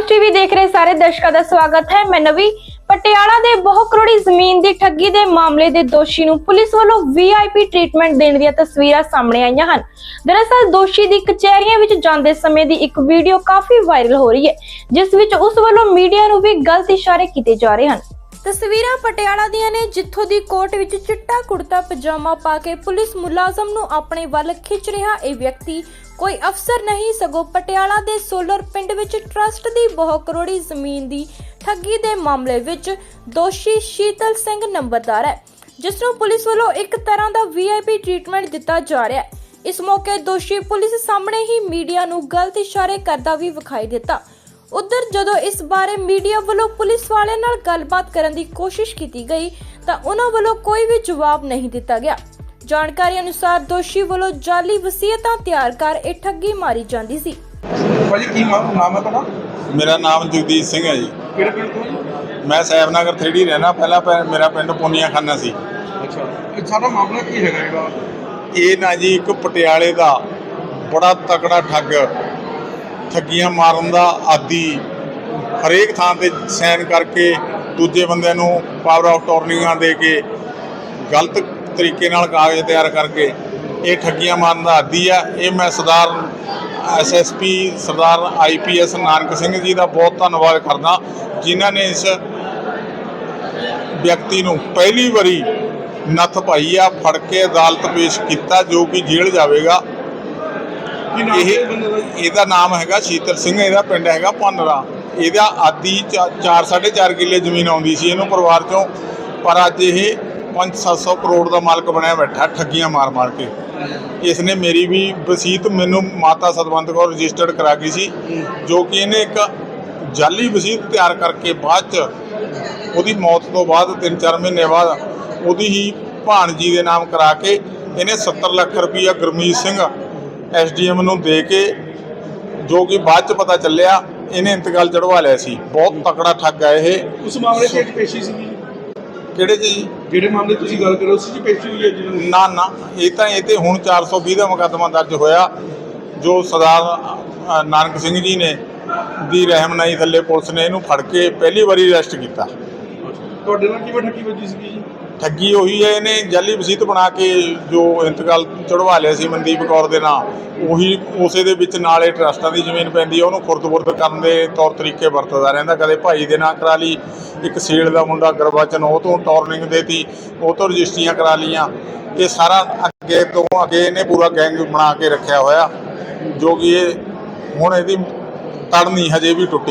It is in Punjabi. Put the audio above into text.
ਪੰਜ ਟੀਵੀ ਦੇਖ ਰਹੇ ਸਾਰੇ ਦਰਸ਼ਕਾਂ ਦਾ ਸਵਾਗਤ ਹੈ। ਮੈਂ ਨਵੀ ਪਟਿਆਲਾ ਦੇ ਬਹੁ ਕਰੋੜੀ ਜ਼ਮੀਨ ਦੀ ਠੱਗੀ ਦੇ ਮਾਮਲੇ ਦੇ ਦੋਸ਼ੀ ਨੂੰ ਪੁਲਿਸ ਵੱਲੋਂ ਵੀਆਈਪੀ ਟ੍ਰੀਟਮੈਂਟ ਦੇਣ ਦੀਆਂ ਤਸਵੀਰਾਂ ਸਾਹਮਣੇ ਆਈਆਂ ਹਨ। ਦਰਅਸਲ ਦੋਸ਼ੀ ਦੀ ਕਚਹਿਰੀਆਂ ਵਿੱਚ ਜਾਂਦੇ ਸਮੇਂ ਦੀ ਇੱਕ ਵੀਡੀਓ ਕਾਫੀ ਵਾਇਰਲ ਹੋ ਰਹੀ ਹੈ, ਜਿਸ ਵਿੱਚ ਉਸ ਵੱਲੋਂ ਮੀਡੀਆ ਨੂੰ ਵੀ ਗਲਤ ਇਸ਼ਾਰੇ ਕੀਤੇ ਜਾ ਰਹੇ ਹਨ। ਤਸਵੀਰਾਂ ਪਟਿਆਲਾ ਦੀਆਂ ਨੇ, ਜਿੱਥੋਂ ਦੀ ਕੋਰਟ ਵਿੱਚ ਚਿੱਟਾ ਕੁੜਤਾ ਪਜਾਮਾ ਪਾ ਕੇ ਪੁਲਿਸ ਮੁਲਾਜ਼ਮ ਨੂੰ ਆਪਣੇ ਵੱਲ ਖਿੱਚ ਰਿਹਾ, ਇਹ ਵਿਅਕਤੀ ਕੋਈ ਅਫਸਰ ਨਹੀਂ, ਸਗੋਂ ਪਟਿਆਲਾ ਦੇ ਸੋਲਰ ਪਿੰਡ ਵਿੱਚ ਟਰਸਟ ਦੀ ਬਹੁ ਕਰੋੜੀ ਜ਼ਮੀਨ ਦੀ ਠੱਗੀ ਦੇ ਮਾਮਲੇ ਵਿੱਚ ਦੋਸ਼ੀ ਸ਼ੀਤਲ ਸਿੰਘ ਨੰਬਰਦਾਰ ਹੈ, ਜਿਸ ਨੂੰ ਪੁਲਿਸ ਵੱਲੋਂ ਇੱਕ ਤਰ੍ਹਾਂ ਦਾ ਵੀਆਈਪੀ ਟ੍ਰੀਟਮੈਂਟ ਦਿੱਤਾ ਜਾ ਰਿਹਾ ਹੈ। ਇਸ ਮੌਕੇ ਦੋਸ਼ੀ ਪੁਲਿਸ ਸਾਹਮਣੇ ਹੀ ਮੀਡੀਆ ਨੂੰ ਗਲਤ ਇਸ਼ਾਰੇ ਕਰਦਾ ਵੀ ਵਿਖਾਈ ਦਿੱਤਾ। ਉਧਰ ਜਦੋਂ ਇਸ ਬਾਰੇ ਮੀਡੀਆ ਵੱਲੋਂ ਪੁਲਿਸ ਵਾਲਿਆਂ ਨਾਲ ਗੱਲਬਾਤ ਕਰਨ ਦੀ ਕੋਸ਼ਿਸ਼ ਕੀਤੀ ਗਈ ਤਾਂ ਉਹਨਾਂ ਵੱਲੋਂ ਕੋਈ ਵੀ ਜਵਾਬ ਨਹੀਂ ਦਿੱਤਾ ਗਿਆ। ਜਾਣਕਾਰੀ ਅਨੁਸਾਰ ਦੋਸ਼ੀ ਵੱਲੋਂ ਜਾਲੀ ਵਸੀਅਤਾਂ ਤਿਆਰ ਕਰ ਇਹ ਠੱਗੀ ਮਾਰੀ ਜਾਂਦੀ ਸੀ। ਭਾਜੀ ਕੀ ਨਾਮ ਨਾਮ ਹੈ ਤੁਹਾਡਾ? ਮੇਰਾ ਨਾਮ ਜਗਦੀਸ਼ ਸਿੰਘ ਹੈ ਜੀ। ਕਿਹੜੇ ਪਿੰਡ ਤੋਂ ਜੀ? ਮੈਂ ਸਾਹਿਬਨਗਰ 3D ਰਹਿਣਾ। ਪਹਿਲਾਂ ਪੈ- ਮੇਰਾ ਪਿੰਡ ਪੁੰਨੀਆ ਖਾਨਾ ਸੀ। ਅੱਛਾ। ਇਹ ਸਾਰਾ ਮਾਮਲਾ ਕੀ ਹੈਗਾ ਇਹਦਾ? ਇਹ ਨਾ ਜੀ ਇੱਕ ਪਟਿਆਲੇ ਦਾ ਬੜਾ ਤਕੜਾ ਠੱਗ ਠੱਗੀਆਂ ਮਾਰਨ ਦਾ ਆਦੀ ਹਰੇਕ ਥਾਂ ਤੇ ਸਾਈਨ ਕਰਕੇ ਦੂਜੇ ਬੰਦਿਆਂ ਨੂੰ ਪਾਵਰ ਆਫ ਟੌਰਨਿੰਗਾਂ ਦੇ ਕੇ ਗਲਤ ਤਰੀਕੇ ਨਾਲ ਕਾਗਜ਼ ਤਿਆਰ ਕਰਕੇ ਇਹ ਠੱਗੀਆਂ ਮਾਰਨ ਦਾ ਆਦੀ ਆ। ਇਹ ਮੈਂ ਸਰਦਾਰ ਐਸਐਸਪੀ ਸਰਦਾਰ ਆਈਪੀਐਸ ਨਾਨਕ ਸਿੰਘ ਜੀ ਦਾ ਬਹੁਤ ਧੰਨਵਾਦ ਕਰਦਾ, ਜਿਨ੍ਹਾਂ ਨੇ ਇਸ ਵਿਅਕਤੀ ਨੂੰ ਪਹਿਲੀ ਵਾਰੀ ਨੱਥ ਪਾਈ ਆ, ਫੜ ਕੇ ਅਦਾਲਤ ਪੇਸ਼ ਕੀਤਾ, ਜੋ ਕਿ ਜੇਲ੍ਹ ਜਾਵੇਗਾ। ਇਹ? ਇਹਦਾ ਨਾਮ ਹੈਗਾ ਸ਼ੀਤਲ ਸਿੰਘ ਇਹਦਾ ਪਿੰਡ ਹੈਗਾ ਪੰਨਰਾ ਇਹਦਾ ਆਦੀ 4 4.5 ਕਿੱਲੇ ਜ਼ਮੀਨ ਆਉਂਦੀ ਸੀ ਇਹਨੂੰ ਪਰਿਵਾਰ ਚੋਂ। ਪਰ ਅੱਜ ਇਹ 5-700 ਕਰੋੜ ਦਾ ਮਾਲਕ ਬਣਿਆ ਬੈਠਾ ਠੱਗੀਆਂ ਮਾਰ-ਮਾਰ ਕੇ। ਇਸ ਨੇ ਮੇਰੀ ਵੀ ਵਸੀਅਤ ਮੈਨੂੰ ਮਾਤਾ ਸਤਵੰਤ ਕੌਰ ਰਜਿਸਟਰਡ ਕਰਾ ਗਈ ਸੀ ਜੋ ਕਿ ਇਹਨੇ ਇੱਕ ਜਾਲੀ ਵਸੀਅਤ ਤਿਆਰ ਕਰਕੇ ਬਾਅਦ ਚ ਉਹਦੀ ਮੌਤ ਤੋਂ ਬਾਅਦ 3-4 ਮਹੀਨੇ ਬਾਅਦ ਉਹਦੀ ਹੀ ਭਾਣਜੀ ਦੇ ਨਾਮ ਕਰਾ ਕੇ ਇਹਨੇ 70 ਲੱਖ ਰੁਪਈਆ ਗੁਰਮੀਤ ਸਿੰਘ ਐਸਡੀਐਮ ਨੂੰ ਦੇ ਕੇ ਜੋ ਕਿ ਬਾਅਦ ਚ ਪਤਾ ਚੱਲਿਆ ਇਹਨੇ ਇੰਤਕਾਲ ਚੜਵਾ ਲਿਆ ਸੀ। ਬਹੁਤ ਤਕੜਾ ਠੱਗ ਹੈ ਇਹ। ਉਸ ਮਾਮਲੇ 'ਚ ਇੱਕ ਪੇਸ਼ੀ ਸੀਗੀ? ਕਿਹੜੇ ਜੀ? ਜਿਹੜੇ ਮਾਮਲੇ ਤੁਸੀਂ ਗੱਲ ਕਰ ਉਸ 'ਚ ਪੇਸ਼ੀ ਹੋਈ ਹੈ ਜਿਹਨਾਂ ਨਾ ਨਾ। ਇਹ ਤਾਂ ਇਹ ਤੇ ਹੁਣ 420 ਦਾ ਮੁਕੱਦਮਾ ਦਰਜ ਹੋਇਆ ਜੋ ਸਰਦਾਰ ਨਾਨਕ ਸਿੰਘ ਜੀ ਨੇ ਦੀ ਰਹਿਮਨਾਈ ਥੱਲੇ ਪੁਲਿਸ ਨੇ ਇਹਨੂੰ ਫੜ ਕੇ ਪਹਿਲੀ ਵਾਰੀ ਅਰੈਸਟ ਕੀਤਾ। ਤੁਹਾਡੇ ਨਾਲ ਕਿਵੇਂ ਠੱਗੀ ਵੱਜੀ ਸੀਗੀ ਜੀ? ਠੱਗੀ ਉਹੀ ਹੈ, ਇਹਨੇ ਜਾਲੀ ਵਸੀਤ ਬਣਾ ਕੇ ਜੋ ਇੰਤਕਾਲ ਚੜਵਾ ਲਿਆ ਸੀ ਮਨਦੀਪ ਕੌਰ ਦੇ ਨਾਂ, ਉਹੀ ਉਸੇ ਦੇ ਵਿੱਚ ਨਾਲੇ ਟਰਸਟਾਂ ਦੀ ਜ਼ਮੀਨ ਪੈਂਦੀ ਹੈ, ਉਹਨੂੰ ਖੁਰਦ-ਬੁਰਦ ਕਰਨ ਦੇ ਤੌਰ ਤਰੀਕੇ ਵਰਤਦਾ ਰਹਿੰਦਾ, ਕਦੇ ਭਾਈ ਦੇ ਨਾਂ ਕਰਾ ਲਈ, ਇੱਕ ਸੇਲ ਦਾ ਮੁੰਡਾ ਗਰਵਾਚਨ ਉਹ ਤੋਂ ਟੌਰਨਿੰਗ ਦੇਤੀ, ਉਹ ਤੋਂ ਰਜਿਸਟਰੀਆਂ ਕਰਾ ਲੀਆਂ ਇਹ ਸਾਰਾ ਅੱਗੇ ਤੋਂ ਅੱਗੇ ਇਹਨੇ ਪੂਰਾ ਗੈਂਗ ਬਣਾ ਕੇ ਰੱਖਿਆ ਹੋਇਆ, ਜੋ ਕਿ ਇਹ ਹੁਣ ਇਹਦੀ ਤੜ ਨਹੀਂ ਹਜੇ ਵੀ ਟੁੱਟੀ।